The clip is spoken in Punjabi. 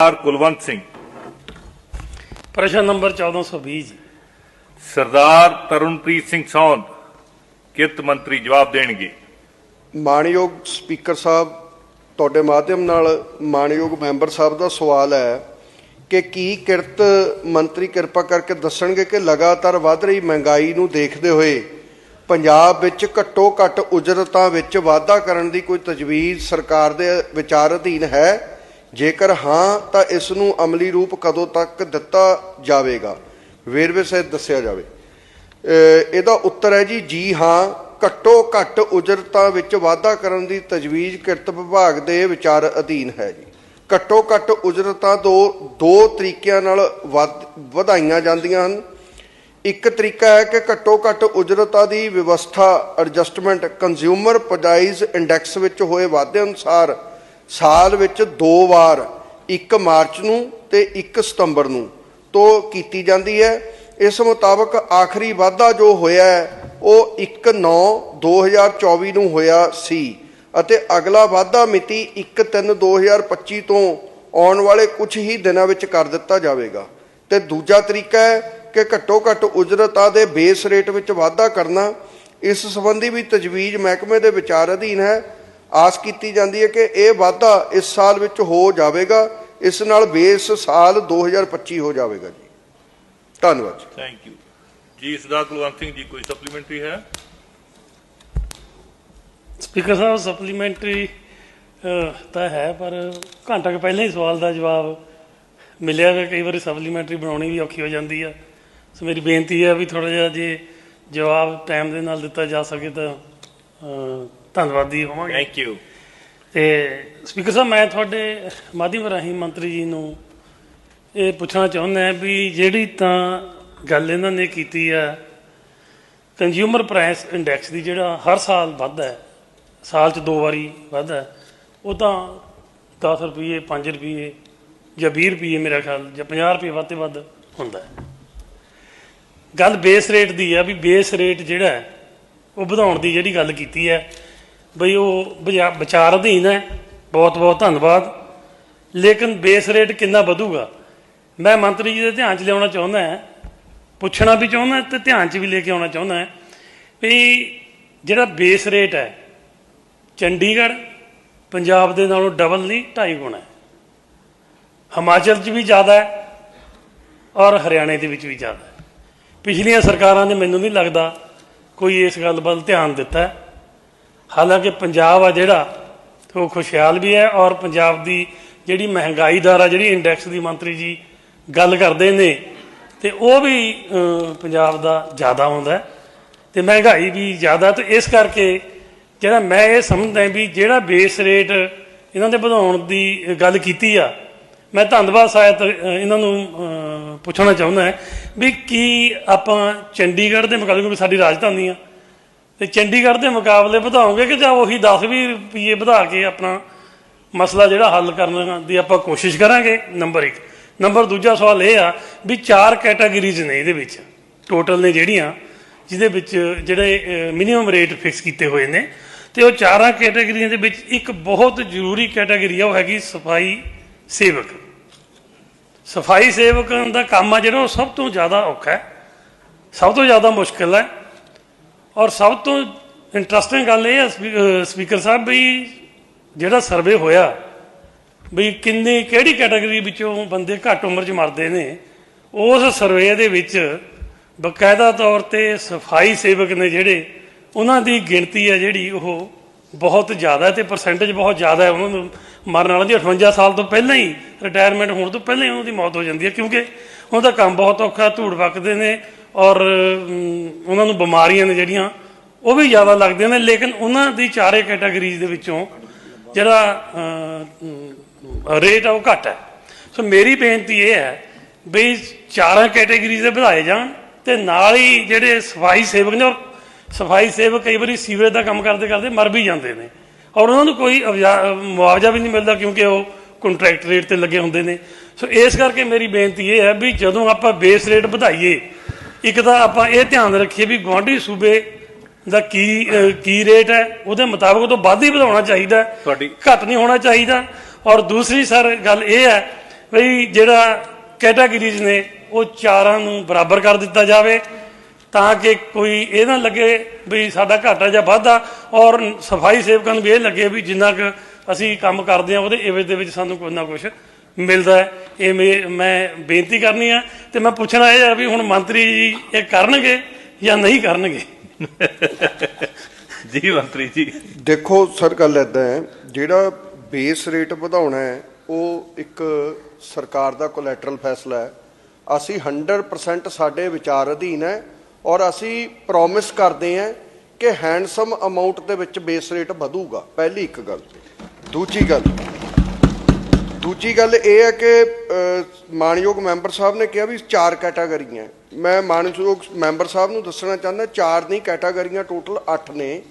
ਸਰਦਾਰ ਕੁਲਵੰਤ ਸਿੰਘ। ਪ੍ਰਸ਼ਨ ਨੰਬਰ 1420 ਜੀ। ਸਰਦਾਰ ਤਰੁਣਪ੍ਰੀਤ ਸਿੰਘ ਸੌਂਦ ਕਿਰਤ ਮੰਤਰੀ ਜਵਾਬ ਦੇਣਗੇ। ਮਾਨਯੋਗ ਸਪੀਕਰ ਸਾਹਿਬ ਤੁਹਾਡੇ ਮਾਧਿਅਮ ਨਾਲ ਮਾਨਯੋਗ ਮੈਂਬਰ ਸਾਹਿਬ ਦਾ ਸਵਾਲ ਹੈ ਕਿ ਕੀ ਕਿਰਤ ਮੰਤਰੀ ਕਿਰਪਾ ਕਰਕੇ ਦੱਸਣਗੇ ਕਿ ਲਗਾਤਾਰ ਵੱਧ ਰਹੀ ਮਹਿੰਗਾਈ ਨੂੰ ਦੇਖਦੇ ਹੋਏ ਪੰਜਾਬ ਵਿੱਚ ਘੱਟੋ ਘੱਟ ਉਜਰਤਾਂ ਵਿੱਚ ਵਾਧਾ ਕਰਨ ਦੀ ਕੋਈ ਤਜਵੀਜ਼ ਸਰਕਾਰ ਦੇ ਵਿਚਾਰ ਅਧੀਨ ਹੈ? ਜੇਕਰ ਹਾਂ, ਤਾਂ ਇਸ ਨੂੰ ਅਮਲੀ ਰੂਪ ਕਦੋਂ ਤੱਕ ਦਿੱਤਾ ਜਾਵੇਗਾ? ਵੇਰਵੇ ਸਹਿਤ ਦੱਸਿਆ ਜਾਵੇ। ਇਹਦਾ ਉੱਤਰ ਹੈ ਜੀ ਜੀ ਹਾਂ, ਘੱਟੋ ਘੱਟ ਉਜਰਤਾਂ ਵਿੱਚ ਵਾਧਾ ਕਰਨ ਦੀ ਤਜਵੀਜ਼ ਕਿਰਤ ਵਿਭਾਗ ਦੇ ਵਿਚਾਰ ਅਧੀਨ ਹੈ ਜੀ। ਘੱਟੋ ਘੱਟ ਉਜਰਤਾਂ ਤੋਂ ਦੋ ਤਰੀਕਿਆਂ ਨਾਲ ਵੱਧ- ਵਧਾਈਆਂ ਜਾਂਦੀਆਂ ਹਨ। ਇੱਕ ਤਰੀਕਾ ਹੈ ਕਿ ਘੱਟੋ ਘੱਟ ਉਜਰਤਾਂ ਦੀ ਵਿਵਸਥਾ ਐਡਜਸਟਮੈਂਟ ਕੰਜ਼ਿਊਮਰ ਪ੍ਰਾਈਸ ਇੰਡੈਕਸ ਵਿੱਚ ਹੋਏ ਵਾਧੇ ਅਨੁਸਾਰ ਸਾਲ ਵਿੱਚ ਦੋ ਵਾਰ 1 ਮਾਰਚ ਨੂੰ ਤੇ 1 ਸਤੰਬਰ ਨੂੰ ਤੋਂ ਕੀਤੀ ਜਾਂਦੀ ਹੈ। ਇਸ ਮੁਤਾਬਕ ਆਖਰੀ ਵਾਧਾ ਜੋ ਹੋਇਆ ਹੈ, ਉਹ 1/9/2024 ਨੂੰ ਹੋਇਆ ਸੀ। ਅਤੇ ਅਗਲਾ ਵਾਧਾ ਮਿਤੀ 1/3/2025 ਤੋਂ ਆਉਣ ਵਾਲੇ ਕੁਝ ਹੀ ਦਿਨਾਂ ਵਿੱਚ ਕਰ ਦਿੱਤਾ ਜਾਵੇਗਾ। ਤੇ ਦੂਜਾ ਤਰੀਕਾ ਹੈ ਕਿ ਘੱਟੋ ਘੱਟ ਉਜਰਤਾਂ ਦੇ ਬੇਸ ਰੇਟ ਵਿੱਚ ਵਾਧਾ ਕਰਨਾ। ਇਸ ਸੰਬੰਧੀ ਵੀ ਤਜਵੀਜ਼ ਮਹਿਕਮੇ ਦੇ ਵਿਚਾਰ ਅਧੀਨ ਹੈ। ਆਸ ਕੀਤੀ ਜਾਂਦੀ ਹੈ ਕਿ ਇਹ ਵਾਧਾ ਇਸ ਸਾਲ ਵਿੱਚ ਹੋ ਜਾਵੇਗਾ। ਇਸ ਨਾਲ ਬੇਸ ਸਾਲ 2025 ਹੋ ਜਾਵੇਗਾ ਜੀ। ਧੰਨਵਾਦ ਜੀ। ਥੈਂਕ ਯੂ ਜੀ, ਸਰਦਾਰ ਕੁਲਵੰਤ ਸਿੰਘ ਜੀ, ਕੋਈ ਸਪਲੀਮੈਂਟਰੀ ਹੈ? ਸਪੀਕਰ ਸਾਹਿਬ ਸਪਲੀਮੈਂਟਰੀ ਤਾਂ ਹੈ ਪਰ ਘੰਟਾ ਕੁ ਪਹਿਲਾਂ ਹੀ ਸਵਾਲ ਦਾ ਜਵਾਬ ਮਿਲਿਆ ਹੈ ਕਈ ਵਾਰੀ ਸਪਲੀਮੈਂਟਰੀ ਬਣਾਉਣੀ ਵੀ ਔਖੀ ਹੋ ਜਾਂਦੀ ਆ। ਸੋ ਮੇਰੀ ਬੇਨਤੀ ਹੈ ਵੀ ਥੋੜਾ ਜਿਹਾ ਜੇ ਜਵਾਬ ਟਾਈਮ ਦੇ ਨਾਲ ਦਿੱਤਾ ਜਾ ਸਕੇ ਤਾਂ ਧੰਨਵਾਦੀ ਹੋਵਾਂਗੇ। ਥੈਂਕ ਯੂ ਤੇ ਸਪੀਕਰ ਸਾਹਿਬ ਮੈਂ ਤੁਹਾਡੇ ਮਾਧਿਅਮ ਰਾਹੀਂ ਮੰਤਰੀ ਜੀ ਨੂੰ ਇਹ ਪੁੱਛਣਾ ਚਾਹੁੰਦਾ ਵੀ ਜਿਹੜੀ ਤਾਂ ਗੱਲ ਇਹਨਾਂ ਨੇ ਕੀਤੀ ਆ ਕੰਜ਼ਿਊਮਰ ਪ੍ਰਾਈਸ ਇੰਡੈਕਸ ਦੀ ਜਿਹੜਾ ਹਰ ਸਾਲ ਵੱਧਦਾ ਹੈ ਸਾਲ 'ਚ ਦੋ ਵਾਰੀ ਵੱਧਦਾ ਉਹ ਤਾਂ 10 ਰੁਪਏ 5 ਰੁਪਏ ਜਾਂ 20 ਰੁਪਏ ਮੇਰਾ ਖਿਆਲ ਜਾਂ 50 ਰੁਪਏ ਵੱਧ ਤੇ ਵੱਧ ਹੁੰਦਾ ਗੱਲ ਬੇਸ ਰੇਟ ਦੀ ਆ ਵੀ ਬੇਸ ਰੇਟ ਜਿਹੜਾ ਉਹ ਵਧਾਉਣ ਦੀ ਜਿਹੜੀ ਗੱਲ ਕੀਤੀ ਹੈ, ਬਈ ਉਹ ਵਿਚਾ- ਵਿਚਾਰ ਅਧੀਨ ਹੈ। ਬਹੁਤ ਬਹੁਤ ਧੰਨਵਾਦ। ਲੇਕਿਨ ਬੇਸ ਰੇਟ ਕਿੰਨਾ ਵਧੂਗਾ? ਮੈਂ ਮੰਤਰੀ ਜੀ ਦੇ ਧਿਆਨ 'ਚ ਲਿਆਉਣਾ ਚਾਹੁੰਦਾ ਹਾਂ, ਪੁੱਛਣਾ ਵੀ ਚਾਹੁੰਦਾ ਤੇ ਧਿਆਨ 'ਚ ਵੀ ਲੈ ਕੇ ਆਉਣਾ ਚਾਹੁੰਦਾ ਹਾਂ ਵੀ ਜਿਹੜਾ ਬੇਸ ਰੇਟ ਹੈ ਚੰਡੀਗੜ੍ਹ, ਪੰਜਾਬ ਦੇ ਨਾਲੋਂ ਡਬਲ ਨਹੀਂ, ਢਾਈ ਗੁਣਾ ਹੈ। ਹਿਮਾਚਲ 'ਚ ਵੀ ਜ਼ਿਆਦਾ ਹੈ ਔਰ ਹਰਿਆਣੇ ਦੇ ਵਿੱਚ ਵੀ ਜ਼ਿਆਦਾ ਹੈ। ਪਿਛਲੀਆਂ ਸਰਕਾਰਾਂ ਨੇ ਮੈਨੂੰ ਨਹੀਂ ਲੱਗਦਾ ਕੋਈ ਇਸ ਗੱਲ ਵੱਲ ਧਿਆਨ ਦਿੱਤਾ ਹਾਲਾਂਕਿ ਪੰਜਾਬ ਆ ਜਿਹੜਾ, ਉਹ ਖੁਸ਼ਹਾਲ ਵੀ ਹੈ ਔਰ ਪੰਜਾਬ ਦੀ ਜਿਹੜੀ ਮਹਿੰਗਾਈ ਦਰ ਆ, ਜਿਹੜੀ ਇੰਡੈਕਸ ਦੀ ਮੰਤਰੀ ਜੀ ਗੱਲ ਕਰਦੇ ਨੇ, ਤੇ ਉਹ ਵੀ ਪੰਜਾਬ ਦਾ ਜ਼ਿਆਦਾ ਹੁੰਦਾ ਹੈ ਤੇ ਮਹਿੰਗਾਈ ਵੀ ਜ਼ਿਆਦਾ ਤੇ ਇਸ ਕਰਕੇ ਜਿਹੜਾ ਮੈਂ ਇਹ ਸਮਝਦਾ ਵੀ ਜਿਹੜਾ ਬੇਸ ਰੇਟ ਇਹਨਾਂ ਦੇ ਵਧਾਉਣ ਦੀ ਗੱਲ ਕੀਤੀ ਆ, ਮੈਂ ਧੰਨਵਾਦ ਸਾਹਿਤ ਇਹਨਾਂ ਨੂੰ ਪੁੱਛਣਾ ਚਾਹੁੰਦਾ ਹੈ ਵੀ ਕੀ ਆਪਾਂ ਚੰਡੀਗੜ੍ਹ ਦੇ ਮੁਕਾਬਲੇ, ਕਿਉਂਕਿ ਸਾਡੀ ਰਾਜਧਾਨੀ ਆ, ਤੇ ਚੰਡੀਗੜ੍ਹ ਦੇ ਮੁਕਾਬਲੇ ਵਧਾਉਂਗੇ ਕਿ ਜਾਂ ਉਹੀ 10 20 ਰੁਪਏ ਵਧਾ ਕੇ ਆਪਣਾ ਮਸਲਾ ਜਿਹੜਾ ਹੱਲ ਕਰਨ ਦੀ ਆਪਾਂ ਕੋਸ਼ਿਸ਼ ਕਰਾਂਗੇ? ਨੰਬਰ 1 ਨੰਬਰ ਦੂਜਾ ਸਵਾਲ ਇਹ ਆ ਵੀ ਚਾਰ ਕੈਟਾਗਰੀਜ਼ ਨੇ ਇਹਦੇ ਵਿੱਚ। ਟੋਟਲ ਨੇ ਜਿਹੜੀਆਂ, ਜਿਹਦੇ ਵਿੱਚ ਜਿਹੜੇ ਮਿਨੀਮਮ ਰੇਟ ਫਿਕਸ ਕੀਤੇ ਹੋਏ ਨੇ। ਤੇ ਉਹ ਚਾਰਾਂ ਕੈਟਾਗਰੀਆਂ ਦੇ ਵਿੱਚ ਇੱਕ ਬਹੁਤ ਜ਼ਰੂਰੀ ਕੈਟਾਗਰੀ ਆ, ਉਹ ਹੈਗੀ ਸਫ਼ਾਈ ਸੇਵਕ। ਸਫ਼ਾਈ ਸੇਵਕ ਦਾ ਕੰਮ ਆ ਜਿਹੜਾ, ਉਹ ਸਭ ਤੋਂ ਜ਼ਿਆਦਾ ਔਖਾ ਹੈ, ਸਭ ਤੋਂ ਜ਼ਿਆਦਾ ਮੁਸ਼ਕਲ ਹੈ। ਔਰ ਸਭ ਤੋਂ ਇੰਟਰਸਟਿੰਗ ਗੱਲ ਇਹ ਹੈ, ਸਪੀ- ਸਪੀਕਰ ਸਾਹਿਬ ਵੀ ਜਿਹੜਾ ਸਰਵੇ ਹੋਇਆ ਵੀ ਕਿੰਨੀ, ਕਿਹੜੀ ਕੈਟਾਗਰੀ ਵਿੱਚੋਂ ਬੰਦੇ ਘੱਟ ਉਮਰ 'ਚ ਮਰਦੇ ਨੇ, ਉਸ ਸਰਵੇ ਦੇ ਵਿੱਚ ਬਕਾਇਦਾ ਤੌਰ ਤੇ ਸਫ਼ਾਈ ਸੇਵਕ ਨੇ ਜਿਹੜੇ ਉਹਨਾਂ ਦੀ ਗਿਣਤੀ ਹੈ ਜਿਹੜੀ ਉਹ ਬਹੁਤ ਜ਼ਿਆਦਾ ਹੈ ਤੇ ਪਰਸੈਂਟੇਜ ਬਹੁਤ ਜ਼ਿਆਦਾ ਹੈ। ਉਹਨਾਂ ਨੂੰ ਮਰਨ ਵਾਲਿਆਂ ਦੀ 58 ਸਾਲ ਤੋਂ ਪਹਿਲਾਂ ਹੀ ਰਿਟਾਇਰਮੈਂਟ ਹੋਣ ਤੋਂ ਪਹਿਲਾਂ ਹੀ ਉਹਨਾਂ ਦੀ ਮੌਤ ਹੋ ਜਾਂਦੀ ਹੈ ਕਿਉਂਕਿ ਉਹਨਾਂ ਦਾ ਕੰਮ ਬਹੁਤ ਔਖਾ, ਧੂੜ ਵਕਦੇ ਨੇ ਔਰ ਉਹਨਾਂ ਨੂੰ ਬਿਮਾਰੀਆਂ ਨੇ ਜਿਹੜੀਆਂ ਉਹ ਵੀ ਜ਼ਿਆਦਾ ਲੱਗਦੀਆਂ ਨੇ। ਲੇਕਿਨ ਉਹਨਾਂ ਦੀ ਚਾਰੇ ਕੈਟਾਗਰੀਜ਼ ਦੇ ਵਿੱਚੋਂ ਜਿਹੜਾ ਰੇਟ ਆ ਉਹ ਘੱਟ ਹੈ। ਸੋ ਮੇਰੀ ਬੇਨਤੀ ਇਹ ਹੈ ਵੀ ਚਾਰਾਂ ਕੈਟਾਗਰੀਜ਼ ਦੇ ਵਧਾਏ ਜਾਣ ਤੇ ਨਾਲ ਹੀ ਜਿਹੜੇ ਸਫ਼ਾਈ ਸੇਵਕ ਨੇ ਔਰ ਸਫ਼ਾਈ ਸੇਵਕ ਕਈ ਵਾਰੀ ਸੀਵਰੇਜ ਦਾ ਕੰਮ ਕਰਦੇ ਕਰਦੇ ਮਰ ਵੀ ਜਾਂਦੇ ਨੇ। ਔਰ ਉਹਨਾਂ ਨੂੰ ਕੋਈ ਮੁਆਵਜ਼ਾ ਵੀ ਨਹੀਂ ਮਿਲਦਾ ਕਿਉਂਕਿ ਉਹ ਕੰਟਰੈਕਟ ਰੇਟ ਤੇ ਲੱਗੇ ਹੁੰਦੇ ਨੇ। ਸੋ ਇਸ ਕਰਕੇ ਮੇਰੀ ਬੇਨਤੀ ਇਹ ਹੈ ਵੀ ਜਦੋਂ ਆਪਾਂ ਬੇਸ ਰੇਟ ਵਧਾਈਏ ਇੱਕ ਤਾਂ ਆਪਾਂ ਇਹ ਧਿਆਨ ਰੱਖੀਏ ਵੀ ਗੁਆਂਢੀ ਸੂਬੇ ਦਾ ਕੀ ਕੀ ਰੇਟ ਹੈ ਉਹਦੇ ਮੁਤਾਬਕ ਤੋਂ ਵੱਧ ਹੀ ਵਧਾਉਣਾ ਚਾਹੀਦਾ। ਤੁਹਾਡੀ- ਘੱਟ ਨਹੀਂ ਹੋਣਾ ਚਾਹੀਦਾ। ਔਰ ਦੂਸਰੀ ਸਰ ਗੱਲ ਇਹ ਹੈ ਵੀ ਜਿਹੜਾ ਕੈਟਾਗਰੀਜ਼ ਨੇ ਉਹ ਚਾਰਾਂ ਨੂੰ ਬਰਾਬਰ ਕਰ ਦਿੱਤਾ ਜਾਵੇ। ਤਾਂ ਕਿ ਕੋਈ ਇਹ ਨਾ ਲੱਗੇ ਵੀ ਸਾਡਾ ਘਾਟਾ ਜਾਂ ਵਾਧਾ ਔਰ ਸਫ਼ਾਈ ਸੇਵਕਾਂ ਨੂੰ ਵੀ ਇਹ ਲੱਗੇ ਵੀ ਜਿੰਨਾ ਕੁ ਅਸੀਂ ਕੰਮ ਕਰਦੇ ਆ ਉਹਦੇ ਇਵੇਂ ਦੇ ਵਿੱਚ ਸਾਨੂੰ ਕੋਈ ਨਾ ਕੁਝ ਮਿਲਦਾ ਹੈ। ਇਹ ਮੇ- ਮੈਂ ਬੇਨਤੀ ਕਰਨੀ ਆ ਤੇ ਮੈਂ ਪੁੱਛਣਾ ਇਹ ਆ ਵੀ ਹੁਣ ਮੰਤਰੀ ਜੀ ਇਹ ਕਰਨਗੇ ਜਾਂ ਨਹੀਂ ਕਰਨਗੇ? ਜੀ ਮੰਤਰੀ ਜੀ। ਦੇਖੋ ਸਰ ਗੱਲ ਇਦਾਂ ਹੈ ਜਿਹੜਾ ਬੇਸ ਰੇਟ ਵਧਾਉਣਾ ਹੈ ਉਹ ਇੱਕ ਸਰਕਾਰ ਦਾ ਕੋਲੈਟਰਲ ਫੈਸਲਾ ਹੈ। ਅਸੀਂ 100% ਸਾਡੇ ਵਿਚਾਰ ਅਧੀਨ ਹੈ ਔਰ ਅਸੀਂ ਪ੍ਰੋਮਿਸ ਕਰਦੇ ਹਾਂ ਕਿ ਹੈਂਡਸਮ ਅਮਾਉਂਟ ਦੇ ਵਿੱਚ ਬੇਸ ਰੇਟ ਵਧੂਗਾ। ਪਹਿਲੀ ਇੱਕ ਗੱਲ ਦੂਜੀ ਗੱਲ। ਦੂਜੀ ਗੱਲ ਇਹ ਹੈ ਕਿ ਅ, ਮਾਣਯੋਗ ਮੈਂਬਰ ਸਾਹਿਬ ਨੇ ਕਿਹਾ ਵੀ ਚਾਰ ਕੈਟਾਗਰੀਆਂ ਮੈਂ ਮਾਣਯੋਗ ਮੈਂਬਰ ਸਾਹਿਬ ਨੂੰ ਦੱਸਣਾ ਚਾਹੁੰਦਾ ਚਾਰ ਨਹੀਂ ਕੈਟਾਗਰੀਆਂ ਟੋਟਲ 8 ਨੇ।